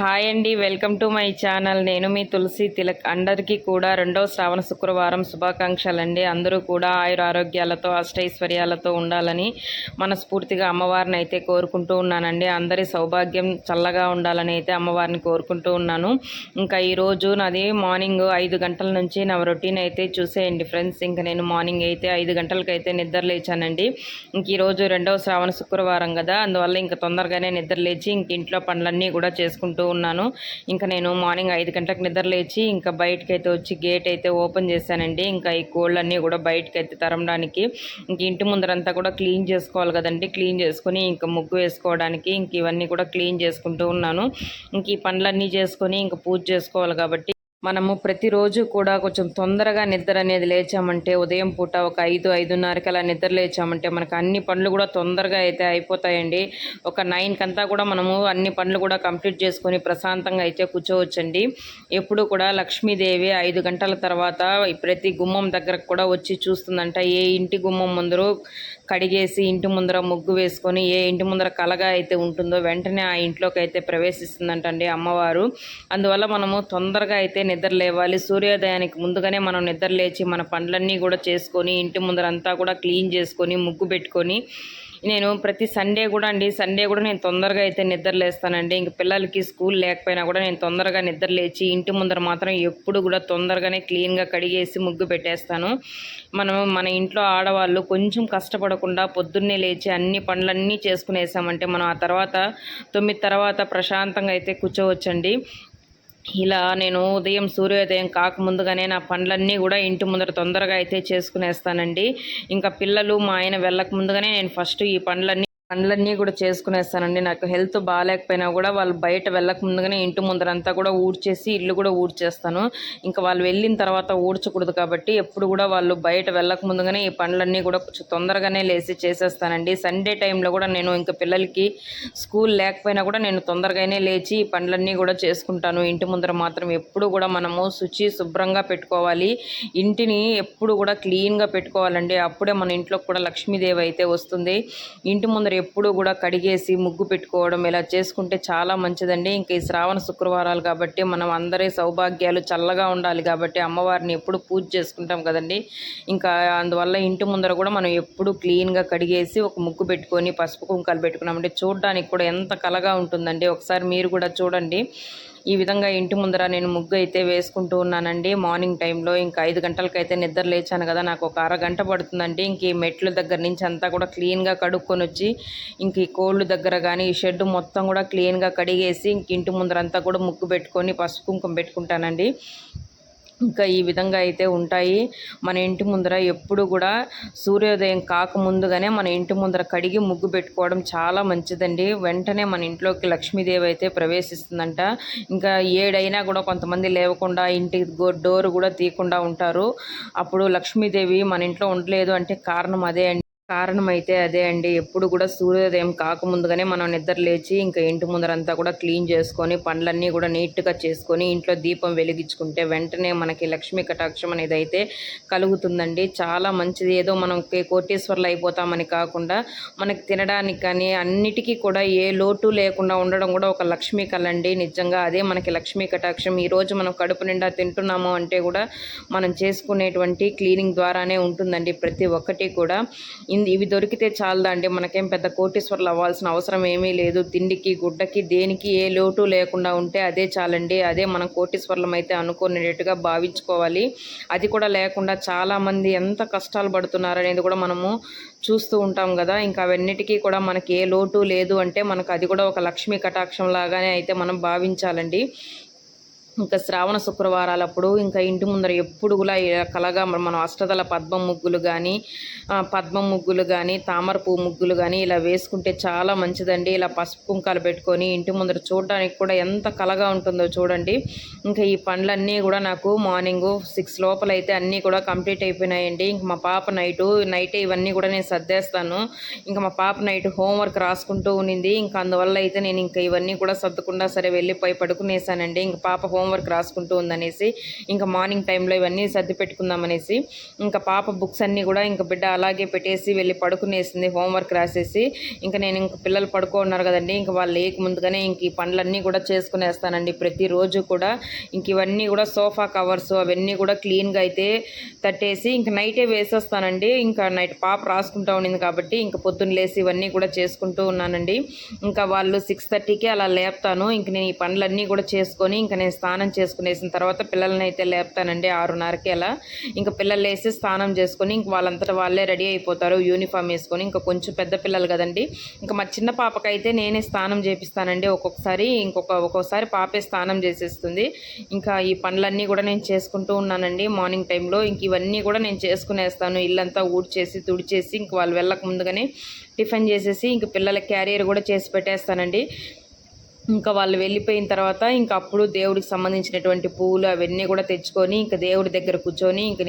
Hi అండి welcome to my channel. నేను మీ తులసి తిలక్. అందరికీ కూడా రెండవ శ్రావణ శుక్రవారం శుభాకాంక్షలు అండి అందరూ కూడా ఆయుర ఆరోగ్యాలతో అష్టైశ్వర్యాలతో ఉండాలని మనస్ఫూర్తిగా అమ్మవారిని అయితే కోరుకుంటూ ఉన్నానండి. అందరి సౌభాగ్యం చల్లగా ఉండాలని అయితే అమ్మవారిని కోరుకుంటూ ఉన్నాను. ఇంకా ఈరోజు నాది మార్నింగ్ ఐదు గంటల నుంచి నా రొటీన్ అయితే చూసేయండి ఫ్రెండ్స్. ఇంకా నేను మార్నింగ్ అయితే ఐదు గంటలకు అయితే నిద్ర లేచానండి. ఇంక ఈరోజు రెండవ శ్రావణ శుక్రవారం కదా. అందువల్ల ఇంకా తొందరగానే నిద్ర లేచి ఇంక ఇంట్లో పనులన్నీ కూడా చేసుకుంటూ ఉన్నాను. ఇంకా నేను మార్నింగ్ ఐదు గంటలకు నిద్ర లేచి ఇంకా బయటకి అయితే వచ్చి గేట్ అయితే ఓపెన్ చేశానండి. ఇంకా ఈ కోళ్ళన్నీ కూడా బయటకి అయితే తరమడానికి ఇంక ఇంటి ముందరంతా కూడా క్లీన్ చేసుకోవాలి కదండి. క్లీన్ చేసుకొని ఇంకా ముగ్గు వేసుకోవడానికి ఇంక ఇవన్నీ కూడా క్లీన్ చేసుకుంటూ ఉన్నాను. ఇంక ఈ పనులన్నీ చేసుకొని ఇంకా పూజ చేసుకోవాలి కాబట్టి మనము ప్రతిరోజు కూడా కొంచెం తొందరగా నిద్ర అనేది లేచామంటే ఉదయం పూట ఒక ఐదు ఐదున్నరకి అలా నిద్ర లేచామంటే మనకు అన్ని పనులు కూడా తొందరగా అయితే అయిపోతాయండి. ఒక నైన్కి అంతా కూడా మనము అన్ని పనులు కూడా కంప్లీట్ చేసుకొని ప్రశాంతంగా అయితే కూర్చోవచ్చండి. ఎప్పుడు కూడా లక్ష్మీదేవి ఐదు గంటల తర్వాత ప్రతి గుమ్మం దగ్గరకు కూడా వచ్చి చూస్తుందంట ఏ ఇంటి గుమ్మం ముందరు కడిగేసి ఇంటి ముందర ముగ్గు వేసుకొని ఏ ఇంటి ముందర కలగా అయితే ఉంటుందో వెంటనే ఆ ఇంట్లోకి అయితే ప్రవేశిస్తుందంటండి అమ్మవారు. అందువల్ల మనము తొందరగా అయితే నిద్ర లేవాలి. సూర్యోదయానికి ముందుగానే మనం నిద్ర లేచి మన పనులన్నీ కూడా చేసుకొని ఇంటి ముందరంతా కూడా క్లీన్ చేసుకొని ముగ్గు పెట్టుకొని నేను ప్రతి సండే కూడా అండి సండే కూడా నేను తొందరగా అయితే నిద్ర లేస్తానండి. ఇంక పిల్లలకి స్కూల్ లేకపోయినా కూడా నేను తొందరగా నిద్ర లేచి ఇంటి ముందర మాత్రం ఎప్పుడు కూడా తొందరగానే క్లీన్గా కడిగేసి ముగ్గు పెట్టేస్తాను. మనం మన ఇంట్లో ఆడవాళ్ళు కొంచెం కష్టపడకుండా పొద్దున్నే లేచి అన్ని పనులన్నీ చేసుకునేసామంటే మనం ఆ తర్వాత తొమ్మిది తర్వాత ప్రశాంతంగా అయితే కూర్చోవచ్చండి. ఇలా నేను ఉదయం సూర్యోదయం కాకముందుగానే నా పనులన్నీ కూడా ఇంటి ముందర తొందరగా అయితే చేసుకునేస్తానండి. ఇంకా పిల్లలు మా ఆయన వెళ్ళక ముందుగానే నేను ఫస్ట్ ఈ పనులన్నీ పనులన్నీ కూడా చేసుకునేస్తానండి. నాకు హెల్త్ బాగాలేకపోయినా కూడా వాళ్ళు బయట వెళ్ళక ముందుగానే ఇంటి ముందరంతా కూడా ఊడ్చేసి ఇల్లు కూడా ఊడ్చేస్తాను. ఇంకా వాళ్ళు వెళ్ళిన తర్వాత ఊడ్చకూడదు కాబట్టి ఎప్పుడు కూడా వాళ్ళు బయట వెళ్ళక ముందుగానే ఈ పనులన్నీ కూడా కొంచెం తొందరగానే లేచి చేసేస్తానండి. సండే టైంలో కూడా నేను ఇంకా పిల్లలకి స్కూల్ లేకపోయినా కూడా నేను తొందరగానే లేచి ఈ పనులన్నీ కూడా చేసుకుంటాను. ఇంటి ముందర మాత్రం ఎప్పుడు కూడా మనము శుచి శుభ్రంగా పెట్టుకోవాలి. ఇంటిని ఎప్పుడు కూడా క్లీన్గా పెట్టుకోవాలండి. అప్పుడే మన ఇంట్లోకి కూడా లక్ష్మీదేవి అయితే వస్తుంది. ఇంటి ముందర ఎప్పుడూ కూడా కడిగేసి ముగ్గు పెట్టుకోవడం ఇలా చేసుకుంటే చాలా మంచిదండి. ఇంకా ఈ శ్రావణ శుక్రవారాలు కాబట్టి మనం అందరి సౌభాగ్యాలు చల్లగా ఉండాలి కాబట్టి అమ్మవారిని ఎప్పుడు పూజ చేసుకుంటాం కదండి. ఇంకా అందువల్ల ఇంటి ముందర కూడా మనం ఎప్పుడు క్లీన్గా కడిగేసి ఒక ముగ్గు పెట్టుకొని పసుపు కుంకాలు పెట్టుకున్నామంటే చూడడానికి కూడా ఎంత కలగా ఉంటుందండి. ఒకసారి మీరు కూడా చూడండి. ఈ విధంగా ఇంటి ముందర నేను ముగ్గు అయితే వేసుకుంటూ ఉన్నానండి. మార్నింగ్ టైంలో ఇంకా ఐదు గంటలకైతే నిద్ర లేచాను కదా నాకు ఒక అరగంట పడుతుందండి. ఇంక ఈ మెట్ల దగ్గర నుంచి అంతా కూడా క్లీన్గా కడుక్కొని వచ్చి ఇంక ఈ కోళ్ళు దగ్గర కానీ ఈ షెడ్ మొత్తం కూడా క్లీన్గా కడిగేసి ఇంక ఇంటి ముందర అంతా కూడా ముగ్గు పెట్టుకొని పసుపు కుంకుమ పెట్టుకుంటానండి. ఇంకా ఈ విధంగా అయితే ఉంటాయి. మన ఇంటి ముందర ఎప్పుడు కూడా సూర్యోదయం కాకముందుగానే మన ఇంటి ముందర కడిగి ముగ్గు పెట్టుకోవడం చాలా మంచిదండి. వెంటనే మన ఇంట్లోకి లక్ష్మీదేవి అయితే ప్రవేశిస్తుందంట. ఇంకా ఏడైనా కూడా కొంతమంది లేవకుండా ఇంటి డోర్ కూడా తీయకుండా ఉంటారు. అప్పుడు లక్ష్మీదేవి మన ఇంట్లో ఉండలేదు అంటే కారణం అదే అండి. కారణం అయితే అదే అండి. ఎప్పుడు కూడా సూర్యోదయం కాకముందుగానే మనం నిద్ర లేచి ఇంకా ఇంటి ముందరంతా కూడా క్లీన్ చేసుకొని పనులన్నీ కూడా నీట్గా చేసుకొని ఇంట్లో దీపం వెలిగించుకుంటే వెంటనే మనకి లక్ష్మీ కటాక్షం అనేది అయితే కలుగుతుందండి. చాలా మంచిది. ఏదో మనం కోటేశ్వర్లు అయిపోతామని కాకుండా మనకి తినడానికి కానీ అన్నిటికీ కూడా ఏ లోటు లేకుండా ఉండడం కూడా ఒక లక్ష్మీ కలండి నిజంగా అదే మనకి లక్ష్మీ కటాక్షం. ఈరోజు మనం కడుపు నిండా తింటున్నాము అంటే కూడా మనం చేసుకునేటువంటి క్లీనింగ్ ద్వారానే ఉంటుందండి ప్రతి ఒక్కటి కూడా. ఇవి దొరికితే చాలదండి మనకేం పెద్ద కోటీశ్వర్లు అవ్వాల్సిన అవసరం ఏమీ లేదు. తిండికి గుడ్డకి దేనికి ఏ లోటు లేకుండా ఉంటే అదే చాలండి. అదే మనం కోటీశ్వర్లం అయితే అనుకునేటట్టుగా భావించుకోవాలి. అది కూడా లేకుండా చాలామంది ఎంత కష్టాలు పడుతున్నారు అనేది కూడా మనము చూస్తూ ఉంటాం కదా. ఇంకా అవన్నిటికీ కూడా మనకి ఏ లోటు లేదు అంటే మనకు అది కూడా ఒక లక్ష్మీ కటాక్షం లాగానే అయితే మనం భావించాలండి. ఇంకా శ్రావణ శుక్రవారాలప్పుడు ఇంకా ఇంటి ముందర ఎప్పుడు కూడా కలగా మనం అష్టదల పద్మ ముగ్గులు కానీ పద్మ ముగ్గులు కానీ తామర పువ్వు ముగ్గులు కానీ ఇలా వేసుకుంటే చాలా మంచిదండి. ఇలా పసుపు కుంకాలు పెట్టుకొని ఇంటి ముందర చూడడానికి కూడా ఎంత కలగా ఉంటుందో చూడండి. ఇంకా ఈ పండ్లన్నీ కూడా నాకు మార్నింగ్ సిక్స్ లోపల అయితే అన్నీ కూడా కంప్లీట్ అయిపోయినాయండి. ఇంక మా పాప నైటు నైట్ ఇవన్నీ కూడా నేను సర్దేస్తాను. ఇంకా మా పాప నైట్ హోంవర్క్ రాసుకుంటూ ఉన్నింది ఇంకా అందువల్ల అయితే నేను ఇంకా ఇవన్నీ కూడా సర్దకుండా సరే వెళ్ళిపోయి పడుకునేసానండి. ఇంక పాప హోంవర్క్ హోంవర్క్ రాసుకుంటూ ఉందనేసి ఇంకా మార్నింగ్ టైంలో ఇవన్నీ సర్ది పెట్టుకుందామనేసి ఇంకా పాప బుక్స్ అన్నీ కూడా ఇంకా బిడ్డ అలాగే పెట్టేసి వెళ్ళి పడుకునేసింది హోంవర్క్ రాసేసి. ఇంకా నేను ఇంక పిల్లలు పడుకో ఉన్నారు కదండి ఇంకా వాళ్ళు లేక ముందుగానే ఇంక ఈ పనులన్నీ కూడా చేసుకునేస్తానండి ప్రతిరోజు కూడా. ఇంక ఇవన్నీ కూడా సోఫా కవర్స్ అవన్నీ కూడా క్లీన్గా అయితే తట్టేసి ఇంక నైటే వేసేస్తానండి. ఇంకా నైట్ పాప రాసుకుంటా ఉండింది కాబట్టి ఇంకా పొద్దున్న లేసి ఇవన్నీ కూడా చేసుకుంటూ ఉన్నానండి. ఇంకా వాళ్ళు సిక్స్ థర్టీకి అలా లేపుతాను. ఇంక నేను ఈ పనులన్నీ కూడా చేసుకొని ఇంకా నేను స్నానం స్నానం చేసుకునేసిన తర్వాత పిల్లల్ని అయితే లేపుతానండి ఆరున్నరకి అలా. ఇంకా పిల్లలు వేసి స్నానం చేసుకొని ఇంక వాళ్ళంతటా వాళ్ళే రెడీ అయిపోతారు యూనిఫామ్ వేసుకొని. ఇంకా కొంచెం పెద్ద పిల్లలు కదండి. ఇంకా మా చిన్న పాపకైతే నేనే స్నానం చేపిస్తానండి. ఒక్కొక్కసారి ఇంకొక ఒక్కొక్కసారి పాపే స్నానం చేసేస్తుంది. ఇంకా ఈ పనులన్నీ కూడా నేను చేసుకుంటూ ఉన్నానండి. మార్నింగ్ టైంలో ఇంక ఇవన్నీ కూడా నేను చేసుకునేస్తాను. ఇల్లంతా ఊడ్చేసి తుడిచేసి ఇంక వాళ్ళు వెళ్ళక ముందుగానే టిఫిన్ చేసేసి ఇంక పిల్లల క్యారియర్ కూడా చేసి పెట్టేస్తానండి. ఇంకా వాళ్ళు వెళ్ళిపోయిన తర్వాత ఇంకా అప్పుడు దేవుడికి సంబంధించినటువంటి పూలు అవన్నీ కూడా తెచ్చుకొని ఇంకా దేవుడి దగ్గర కూర్చొని ఇంక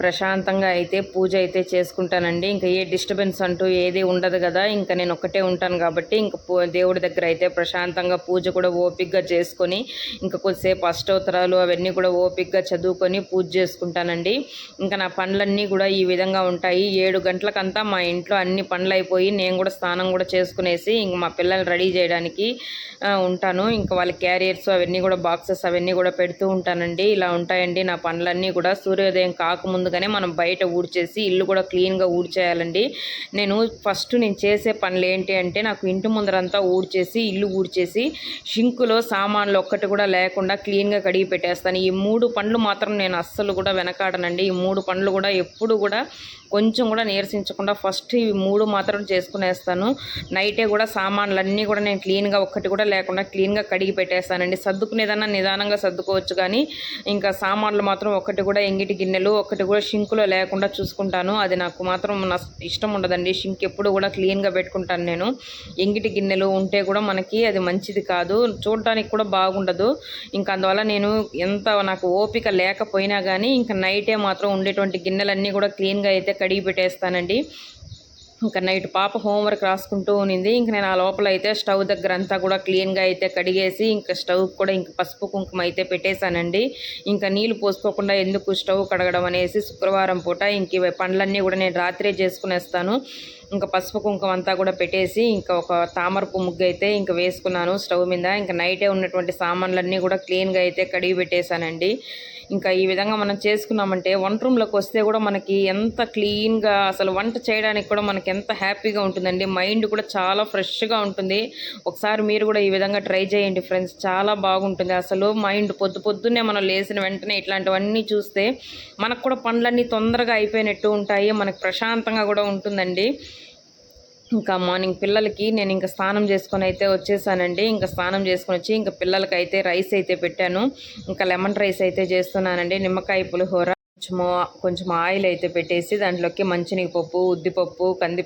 ప్రశాంతంగా అయితే పూజ అయితే చేసుకుంటానండి. ఇంకా ఏ డిస్టర్బెన్స్ అంటూ ఏది ఉండదు కదా ఇంకా నేను ఒక్కటే ఉంటాను కాబట్టి ఇంకా దేవుడి దగ్గర అయితే ప్రశాంతంగా పూజ కూడా ఓపిక్గా చేసుకొని ఇంకా కొద్దిసేపు అష్టోత్తరాలు అవన్నీ కూడా ఓపిక్గా చదువుకొని పూజ చేసుకుంటానండి. ఇంకా నా పనులన్నీ కూడా ఈ విధంగా ఉంటాయి. ఏడు గంటలకంతా మా ఇంట్లో అన్ని పనులు అయిపోయి నేను కూడా స్నానం కూడా చేసుకునేసి ఇంక మా పిల్లల్ని రెడీ చేయడానికి ఉంటాను. ఇంకా వాళ్ళ క్యారియర్స్ అవన్నీ కూడా బాక్సెస్ అవన్నీ కూడా పెడుతూ ఉంటానండి. ఇలా ఉంటాయండి నా పనులన్నీ కూడా. సూర్యోదయం కాకముందు కాకముందుగానే మనం బయట ఊడ్చేసి ఇల్లు కూడా క్లీన్గా ఊడ్చేయాలండి. నేను ఫస్ట్ నేను చేసే పనులు ఏంటి అంటే నాకు ఇంటి ముందరంతా ఊడ్చేసి ఇల్లు ఊడ్చేసి షింకులో సామాన్లు ఒక్కటి కూడా లేకుండా క్లీన్గా కడిగి పెట్టేస్తాను. ఈ మూడు పండ్లు మాత్రం నేను అస్సలు కూడా వెనకాడనండి. ఈ మూడు పండ్లు కూడా ఎప్పుడు కూడా కొంచెం కూడా నీరసించకుండా ఫస్ట్ ఇవి మూడు మాత్రం చేసుకునేస్తాను. నైటే కూడా సామాన్లన్నీ కూడా నేను క్లీన్గా ఒక్కటి కూడా లేకుండా క్లీన్గా కడిగి పెట్టేస్తానండి. సర్దుకునేదన్నా నిదానంగా సర్దుకోవచ్చు కానీ ఇంకా సామాన్లు మాత్రం ఒకటి కూడా ఎంగిటి గిన్నెలు ఒకటి కూడా షింకులో లేకుండా చూసుకుంటాను. అది నాకు మాత్రం ఇష్టం ఉండదండి. షింక్ ఎప్పుడు కూడా క్లీన్గా పెట్టుకుంటాను నేను. ఎంగిటి గిన్నెలు ఉంటే కూడా మనకి అది మంచిది కాదు. చూడటానికి కూడా బాగుండదు. ఇంకా అందువల్ల నేను ఎంత నాకు ఓపిక లేకపోయినా కానీ ఇంకా నైటే మాత్రం ఉండేటువంటి గిన్నెలన్నీ కూడా క్లీన్గా అయితే కడిగి పెట్టేస్తానండి. ఇంకా నైట్ పాప హోంవర్క్ రాసుకుంటూ ఉన్నింది. ఇంక నేను ఆ లోపల అయితే స్టవ్ దగ్గర అంతా కూడా క్లీన్గా అయితే కడిగేసి ఇంకా స్టవ్ కూడా ఇంకా పసుపు కుంకుమ అయితే పెట్టేశానండి. ఇంకా నీళ్ళు పోసుకోకుండా ఎందుకు స్టవ్ కడగడం అనేసి శుక్రవారం పూట ఇంక పండ్లన్నీ కూడా నేను రాత్రే చేసుకునేస్తాను. ఇంకా పసుపు కుంకుమ అంతా కూడా పెట్టేసి ఇంకా ఒక తామరపు ముగ్గు అయితే ఇంకా వేసుకున్నాను స్టవ్ మీద. ఇంకా నైటే ఉన్నటువంటి సామాన్లన్నీ కూడా క్లీన్గా అయితే కడిగి పెట్టేశానండి. ఇంకా ఈ విధంగా మనం చేసుకున్నామంటే వంట రూమ్లోకి వస్తే కూడా మనకి ఎంత క్లీన్గా అసలు వంట చేయడానికి కూడా మనకి ఎంత హ్యాపీగా ఉంటుందండి. మైండ్ కూడా చాలా ఫ్రెష్గా ఉంటుంది. ఒకసారి మీరు కూడా ఈ విధంగా ట్రై చేయండి ఫ్రెండ్స్ చాలా బాగుంటుంది. అసలు మైండ్ పొద్దు పొద్దున్నే మనం లేసిన వెంటనే ఇట్లాంటివన్నీ చూస్తే మనకు కూడా పనులన్నీ తొందరగా అయిపోయినట్టు ఉంటాయి. మనకు ప్రశాంతంగా కూడా ఉంటుందండి. ఇంకా మార్నింగ్ పిల్లలకి నేను ఇంకా స్నానం చేసుకొని అయితే వచ్చేసానండి. ఇంకా స్నానం చేసుకొని వచ్చి ఇంకా పిల్లలకి అయితే రైస్ అయితే పెట్టాను. ఇంకా లెమన్ రైస్ అయితే చేస్తున్నానండి. నిమ్మకాయ పులిహోర. కొంచెము కొంచెం ఆయిల్ అయితే పెట్టేసి దాంట్లోకి మంచినీపప్పు ఉద్దిపప్పు కంది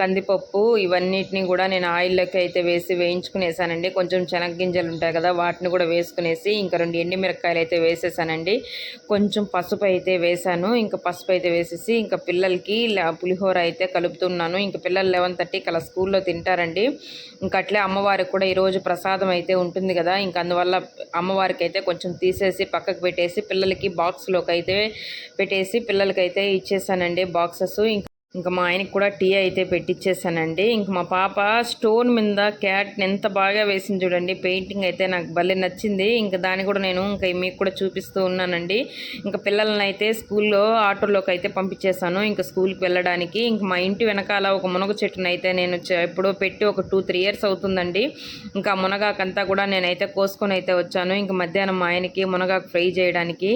కందిపప్పు ఇవన్నిటిని కూడా నేను ఆయిల్లోకి అయితే వేసి వేయించుకునేసానండి. కొంచెం శనగ్గింజలు ఉంటాయి కదా వాటిని కూడా వేసుకునేసి ఇంకా రెండు ఎండిమిరపకాయలు అయితే వేసేసానండి. కొంచెం పసుపు అయితే వేసాను. ఇంకా పసుపు అయితే వేసేసి ఇంకా పిల్లలకి పులిహోర అయితే కలుపుతున్నాను. ఇంకా పిల్లలు లెవెన్ థర్టీకి అలా స్కూల్లో తింటారండి. ఇంకా అట్లే అమ్మవారికి కూడా ఈరోజు ప్రసాదం అయితే ఉంటుంది కదా ఇంకా అందువల్ల అమ్మవారికి అయితే కొంచెం తీసేసి పక్కకు పెట్టేసి పిల్లలకి బాక్స్లోకి అయితే పెట్టేసి పిల్లలకైతే ఇచ్చేసానండి బాక్సెస్. ఇంకా ఇంకా మా ఆయనకి కూడా టీ అయితే పెట్టించేసానండి ఇంక మా పాప స్టోన్ మీద క్యాట్ని ఎంత బాగా వేసింది చూడండి. పెయింటింగ్ అయితే నాకు భలే నచ్చింది. ఇంకా దాన్ని కూడా నేను ఇంకా మీకు కూడా చూపిస్తూ ఉన్నానండి. ఇంకా పిల్లల్ని అయితే స్కూల్లో ఆటోలోకి అయితే పంపించేశాను ఇంకా స్కూల్కి వెళ్ళడానికి ఇంక మా ఇంటి వెనకాల ఒక మునగ చెట్టును అయితే నేను ఎప్పుడో పెట్టి ఒక టూ త్రీ ఇయర్స్ అవుతుందండి. ఇంకా మునగాకంతా కూడా నేనైతే కోసుకొని అయితే వచ్చాను. ఇంకా మధ్యాహ్నం మా ఆయనకి మునగాకు ఫ్రై చేయడానికి.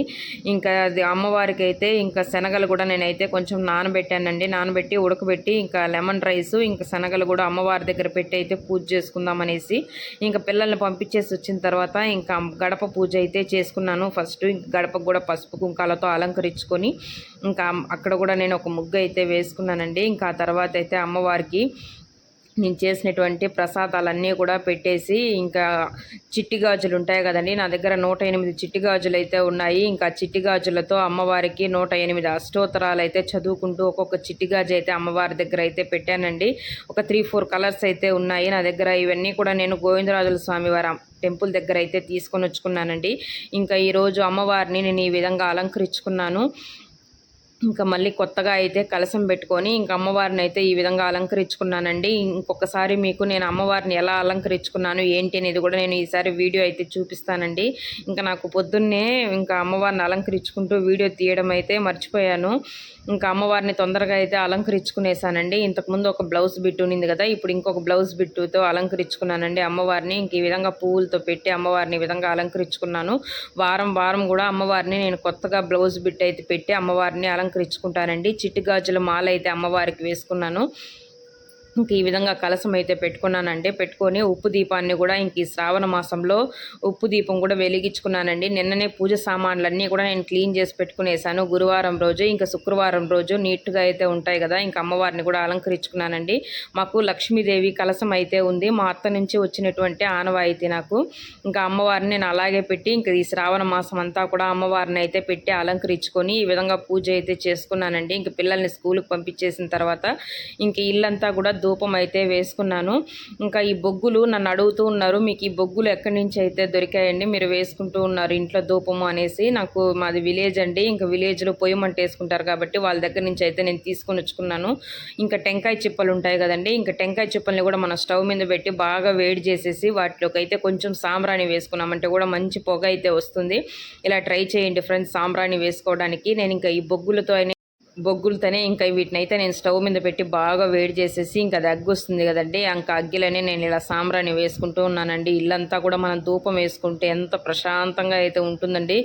ఇంకా అది అమ్మవారికి అయితే ఇంకా శనగలు కూడా నేనైతే కొంచెం నానబెట్టానండి. నానబెట్టి ఉడకబెట్టి ఇంకా లెమన్ రైస్ ఇంకా శనగలు కూడా అమ్మవారి దగ్గర పెట్టి అయితే పూజ చేసుకుందాం అనేసి ఇంకా పిల్లల్ని పంపించేసి వచ్చిన తర్వాత ఇంకా గడప పూజ అయితే చేసుకున్నాను. ఫస్ట్ ఇంక గడపకు కూడా పసుపు కుంకాలతో అలంకరించుకొని ఇంకా అక్కడ కూడా నేను ఒక ముగ్గు అయితే వేసుకున్నానండి. ఇంకా తర్వాత అయితే అమ్మవారికి నేను చేసినటువంటి ప్రసాదాలన్నీ కూడా పెట్టేసి ఇంకా చిట్టి గాజులు ఉంటాయి కదండి నా దగ్గర నూట ఎనిమిది చిట్టి గాజులు అయితే ఉన్నాయి. ఇంకా చిట్టి గాజులతో అమ్మవారికి నూట ఎనిమిది అష్టోత్తరాలు అయితే చదువుకుంటూ ఒక్కొక్క చిట్టి గాజు అయితే అమ్మవారి దగ్గర అయితే పెట్టానండి. ఒక త్రీ ఫోర్ కలర్స్ అయితే ఉన్నాయి నా దగ్గర. ఇవన్నీ కూడా నేను గోవిందరాజుల స్వామి వారి టెంపుల్ దగ్గర అయితే తీసుకొని వచ్చుకున్నానండి. ఇంకా ఈరోజు అమ్మవారిని నేను ఈ విధంగా అలంకరించుకున్నాను. ఇంకా మళ్ళీ కొత్తగా అయితే కలసం పెట్టుకొని ఇంకా అమ్మవారిని అయితే ఈ విధంగా అలంకరించుకున్నానండి. ఇంకొకసారి మీకు నేను అమ్మవారిని ఎలా అలంకరించుకున్నాను ఏంటి అనేది కూడా నేను ఈసారి వీడియో అయితే చూపిస్తానండి. ఇంకా నాకు పొద్దున్నే ఇంకా అమ్మవారిని అలంకరించుకుంటూ వీడియో తీయడం అయితే మర్చిపోయాను. ఇంకా అమ్మవారిని తొందరగా అయితే అలంకరించుకునేసానండి. ఇంతకుముందు ఒక బ్లౌజ్ బిట్టు ఉన్నింది కదా ఇప్పుడు ఇంకొక బ్లౌజ్ బిట్టుతో అలంకరించుకున్నానండి అమ్మవారిని. ఇంక ఈ విధంగా పువ్వులతో పెట్టి అమ్మవారిని ఈ విధంగా అలంకరించుకున్నాను. వారం వారం కూడా అమ్మవారిని నేను కొత్తగా బ్లౌజ్ బిట్ అయితే పెట్టి అమ్మవారిని అలంకరించుకుంటానండి. చిట్టి గాజుల మాల అయితే అమ్మవారికి వేసుకున్నాను. ఇంక ఈ విధంగా కలసం అయితే పెట్టుకున్నానండి. పెట్టుకొని ఉప్పు దీపాన్ని కూడా ఇంక ఈ శ్రావణ మాసంలో ఉప్పు దీపం కూడా వెలిగించుకున్నానండి. నిన్ననే పూజ సామాన్లన్నీ కూడా నేను క్లీన్ చేసి పెట్టుకునేసాను. గురువారం రోజు ఇంకా శుక్రవారం రోజు నీట్గా అయితే ఉంటాయి కదా ఇంకా అమ్మవారిని కూడా అలంకరించుకున్నానండి. మాకు లక్ష్మీదేవి కలసం అయితే ఉంది. మా అత్త నుంచి వచ్చినటువంటి ఆనవాయితీ నాకు. ఇంకా అమ్మవారిని నేను అలాగే పెట్టి ఇంకా ఈ శ్రావణ మాసం అంతా కూడా అమ్మవారిని అయితే పెట్టి అలంకరించుకొని ఈ విధంగా పూజ అయితే చేసుకున్నానండి. ఇంక పిల్లల్ని స్కూల్కి పంపించేసిన తర్వాత ఇంక ఇల్లంతా కూడా ధూపం అయితే వేసుకున్నాను. ఇంకా ఈ బొగ్గులు నన్ను అడుగుతూ ఉన్నారు మీకు ఈ బొగ్గులు ఎక్కడి నుంచి అయితే దొరికాయండి? మీరు వేసుకుంటూ ఉన్నారు ఇంట్లో ధూపము అనేసి. నాకు మాది విలేజ్ అండి. ఇంకా విలేజ్లో పొయ్యి మంట వేసుకుంటారు కాబట్టి వాళ్ళ దగ్గర నుంచి అయితే నేను తీసుకొని వచ్చుకున్నాను. ఇంకా టెంకాయ చిప్పలు ఉంటాయి కదండి. ఇంకా టెంకాయ చిప్పల్ని కూడా మన స్టవ్ మీద పెట్టి బాగా వేడి చేసేసి వాటిలోకి అయితే కొంచెం సాంబ్రాణి వేసుకున్నామంటే కూడా మంచి పొగ అయితే వస్తుంది. ఇలా ట్రై చేయండి ఫ్రెండ్స్ సాంబ్రాణి వేసుకోవడానికి. నేను ఇంకా ఈ బొగ్గులతో బొగ్గులతోనే ఇంకా వీటిని అయితే నేను స్టవ్ మీద పెట్టి బాగా వేడి చేసేసి ఇంకా అది వస్తుంది కదండి. ఇంకా అగ్గిలనే నేను ఇలా సాంబ్రాన్ని వేసుకుంటూ ఉన్నానండి. ఇల్లంతా కూడా మనం ధూపం వేసుకుంటే ఎంత ప్రశాంతంగా అయితే ఉంటుందండి.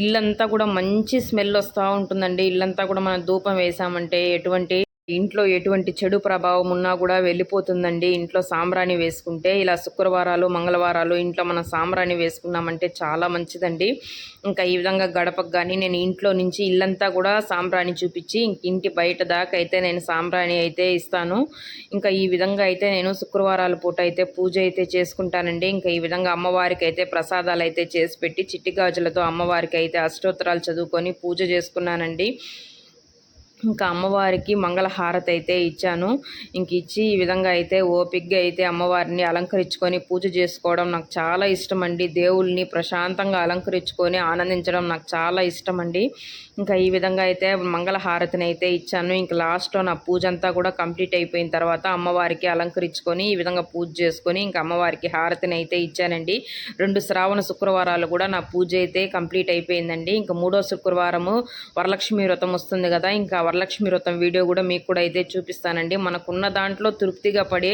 ఇల్లంతా కూడా మంచి స్మెల్ వస్తూ ఉంటుందండి. ఇల్లంతా కూడా మనం ధూపం వేసామంటే ఎటువంటి ఇంట్లో ఎటువంటి చెడు ప్రభావం ఉన్నా కూడా వెళ్ళిపోతుందండి. ఇంట్లో సాంబ్రాణి వేసుకుంటే ఇలా శుక్రవారాలు మంగళవారాలు ఇంట్లో మనం సాంబ్రాణి వేసుకున్నామంటే చాలా మంచిదండి. ఇంకా ఈ విధంగా గడపకు కానీ నేను ఇంట్లో నుంచి ఇల్లంతా కూడా సాంబ్రాణి చూపించి ఇంక ఇంటి బయట దాకా అయితే నేను సాంబ్రాణి అయితే ఇస్తాను. ఇంకా ఈ విధంగా అయితే నేను శుక్రవారాల పూట అయితే పూజ అయితే చేసుకుంటానండి. ఇంకా ఈ విధంగా అమ్మవారికి అయితే ప్రసాదాలు అయితే చేసి పెట్టి చిట్టి గాజులతో అమ్మవారికి అయితే అష్టోత్తరాలు చదువుకొని పూజ చేసుకున్నానండి. ఇంకా అమ్మవారికి మంగళహారతి అయితే ఇచ్చాను. ఇంక ఇచ్చి ఈ విధంగా అయితే ఓపిక్గా అయితే అమ్మవారిని అలంకరించుకొని పూజ చేసుకోవడం నాకు చాలా ఇష్టం అండి దేవుల్ని ప్రశాంతంగా అలంకరించుకొని ఆనందించడం నాకు చాలా ఇష్టం అండి ఇంకా ఈ విధంగా అయితే మంగళహారతిని అయితే ఇచ్చాను. ఇంకా లాస్ట్లో నా పూజ అంతా కూడా కంప్లీట్ అయిపోయిన తర్వాత అమ్మవారికి అలంకరించుకొని ఈ విధంగా పూజ చేసుకొని ఇంకా అమ్మవారికి హారతిని అయితే ఇచ్చానండి. రెండు శ్రావణ శుక్రవారాలు కూడా నా పూజ అయితే కంప్లీట్ అయిపోయిందండి. ఇంకా మూడో శుక్రవారము వరలక్ష్మి వ్రతం వస్తుంది కదా ఇంకా వరలక్ష్మి వ్రతం వీడియో కూడా మీకు కూడా అయితే చూపిస్తానండి. మనకున్న దాంట్లో తృప్తిగా పడి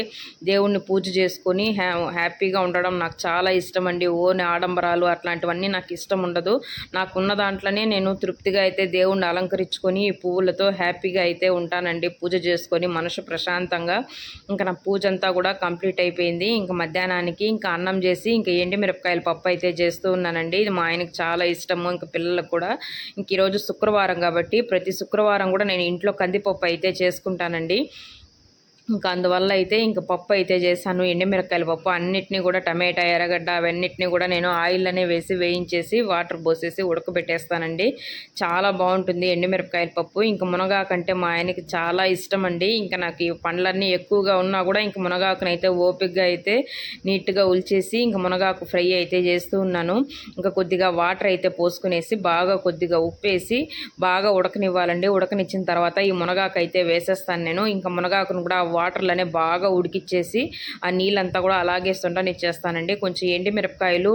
దేవుణ్ణి పూజ చేసుకొని హ్యా హ్యాపీగా ఉండడం నాకు చాలా ఇష్టం అండి ఓని ఆడంబరాలు అట్లాంటివన్నీ నాకు ఇష్టం ఉండదు. నాకున్న దాంట్లోనే నేను తృప్తిగా అయితే దేవుణ్ణి అలంకరించుకొని ఈ పువ్వులతో హ్యాపీగా అయితే ఉంటానండి. పూజ చేసుకొని మనసు ప్రశాంతంగా ఇంకా నా పూజ అంతా కూడా కంప్లీట్ అయిపోయింది. ఇంకా మధ్యాహ్నానికి ఇంకా అన్నం చేసి ఇంకా ఎండి మిరపకాయల పప్పు అయితే చేస్తూ ఉన్నానండి. ఇది మా ఆయనకి చాలా ఇష్టము ఇంకా పిల్లలకు కూడా. ఇంక ఈరోజు శుక్రవారం కాబట్టి ప్రతి శుక్రవారం కూడా నేను ఇంట్లో కందిపప్పు అయితే చేసుకుంటానండి. ఇంకా అందువల్ల అయితే ఇంక పప్పు అయితే చేశాను ఎండుమిరకాయల పప్పు అన్నిటినీ కూడా టమాటా ఎర్రగడ్డ అవన్నిటిని కూడా నేను ఆయిల్లోనే వేసి వేయించేసి వాటర్ పోసేసి ఉడకబెట్టేస్తానండి. చాలా బాగుంటుంది ఎండుమిరపకాయల పప్పు. ఇంకా మునగాకంటే మా ఆయనకి చాలా ఇష్టం అండి. ఇంకా నాకు ఈ పండ్లన్నీ ఎక్కువగా ఉన్నా కూడా ఇంకా మునగాకునైతే ఓపిక్గా అయితే నీట్గా ఉల్చేసి ఇంకా మునగాకు ఫ్రై అయితే చేస్తూ ఉన్నాను. ఇంకా కొద్దిగా వాటర్ అయితే పోసుకునేసి బాగా కొద్దిగా ఉప్పేసి బాగా ఉడకనివ్వాలండి. ఉడకనిచ్చిన తర్వాత ఈ మునగాకు అయితే వేసేస్తాను నేను. ఇంకా మునగాకును కూడా వాటర్లోనే బాగా ఉడికిచ్చేసి ఆ నీళ్ళంతా కూడా అలాగే ఇచ్చేస్తానండి. కొంచెం ఎండి మిరపకాయలు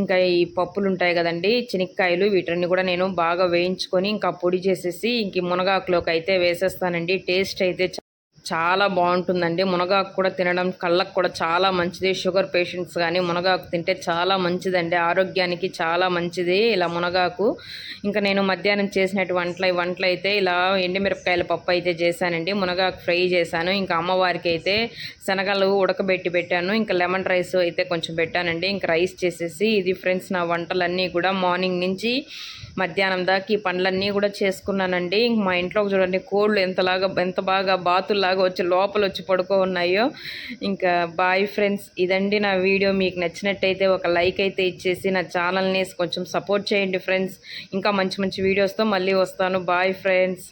ఇంకా ఈ పప్పులు ఉంటాయి కదండి చెనిక్కాయలు వీటిని కూడా నేను బాగా వేయించుకొని ఇంకా పొడి చేసేసి ఇంక మునగాకులోకి అయితే వేసేస్తానండి. టేస్ట్ అయితే చాలా బాగుంటుందండి. మునగాకు కూడా తినడం కళ్ళకు కూడా చాలా మంచిది. షుగర్ పేషెంట్స్ కానీ మునగాకు తింటే చాలా మంచిదండి. ఆరోగ్యానికి చాలా మంచిది ఇలా మునగాకు. ఇంకా నేను మధ్యాహ్నం చేసినట్టు వంటలు వంటలు అయితే ఇలా ఎండిమిరపకాయల పప్పు అయితే చేశానండి. మునగాకు ఫ్రై చేశాను. ఇంకా అమ్మవారికి అయితే శనగలు ఉడకబెట్టి పెట్టాను. ఇంకా లెమన్ రైస్ అయితే కొంచెం పెట్టానండి. ఇంకా రైస్ చేసేసి ఇది ఫ్రెండ్స్ నా వంటలన్నీ కూడా మార్నింగ్ నుంచి మధ్యాహ్నం దాకా ఈ పండ్లన్నీ కూడా చేసుకున్నానండి. ఇంక మా ఇంట్లో చూడండి కోళ్ళు ఎంతలాగా ఎంత బాగా బాతుల్లాగా వచ్చి లోపల వచ్చి పడుకో ఉన్నాయో. ఇంకా బాయ్ ఫ్రెండ్స్ ఇదండి నా వీడియో. మీకు నచ్చినట్టయితే ఒక లైక్ అయితే ఇచ్చేసి నా ఛానల్ని కొంచెం సపోర్ట్ చేయండి ఫ్రెండ్స్. ఇంకా మంచి మంచి వీడియోస్తో మళ్ళీ వస్తాను. Bye friends.